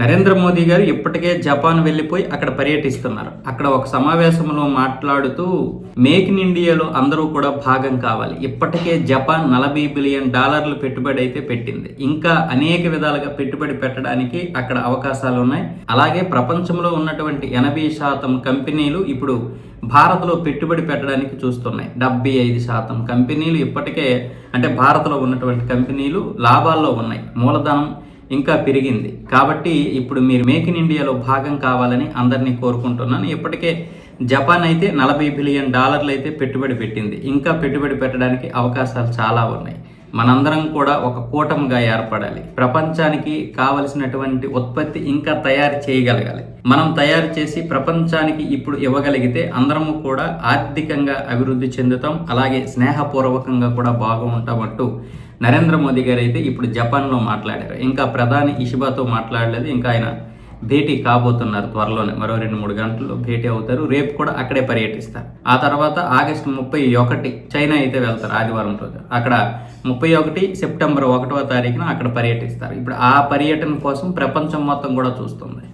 నరేంద్ర మోదీ గారు ఇప్పటికే జపాన్ వెళ్ళిపోయి అక్కడ పర్యటిస్తున్నారు. అక్కడ ఒక సమావేశంలో మాట్లాడుతూ మేక్ ఇన్ ఇండియాలో అందరూ కూడా భాగం కావాలి. ఇప్పటికే జపాన్ నలభై బిలియన్ డాలర్లు పెట్టుబడి అయితే పెట్టింది. ఇంకా అనేక విధాలుగా పెట్టుబడి పెట్టడానికి అక్కడ అవకాశాలు ఉన్నాయి. అలాగే ప్రపంచంలో ఉన్నటువంటి ఎనభై శాతం కంపెనీలు ఇప్పుడు భారత్లో పెట్టుబడి పెట్టడానికి చూస్తున్నాయి. డెబ్బై ఐదు శాతం కంపెనీలు ఇప్పటికే అంటే భారత్లో ఉన్నటువంటి కంపెనీలు లాభాల్లో ఉన్నాయి. మూలధనం ఇంకా పెరిగింది. కాబట్టి ఇప్పుడు మీరు మేక్ ఇన్ ఇండియాలో భాగం కావాలని అందరినీ కోరుకుంటున్నాను ఇప్పటికే జపాన్ అయితే నలభై బిలియన్ డాలర్లు అయితే పెట్టుబడి పెట్టింది. ఇంకా పెట్టుబడి పెట్టడానికి అవకాశాలు చాలా ఉన్నాయి. మనందరం కూడా ఒక కూటమిగా ఏర్పడాలి. ప్రపంచానికి కావలసినటువంటి ఉత్పత్తి ఇంకా తయారు చేయగలగాలి. మనం తయారు చేసి ప్రపంచానికి ఇప్పుడు ఇవ్వగలిగితే అందరము కూడా ఆర్థికంగా అభివృద్ధి చెందుతాం. అలాగే స్నేహపూర్వకంగా కూడా బాగుంటామంటూ నరేంద్ర మోదీ గారు అయితే ఇప్పుడు జపాన్లో మాట్లాడారు. ఇంకా ప్రధాని ఇషిబాతో మాట్లాడలేదు. ఇంకా ఆయన భేటీ కాబోతున్నారు త్వరలోనే. మరో రెండు మూడు గంటల్లో భేటీ అవుతారు. రేపు కూడా అక్కడే పర్యటిస్తారు. ఆ తర్వాత ఆగస్టు ముప్పై ఒకటి చైనా అయితే వెళ్తారు ఆదివారం రోజు. అక్కడ ముప్పై ఒకటి సెప్టెంబర్ ఒకటవ తారీఖున అక్కడ పర్యటిస్తారు. ఇప్పుడు ఆ పర్యటన కోసం ప్రపంచం మొత్తం కూడా చూస్తుంది.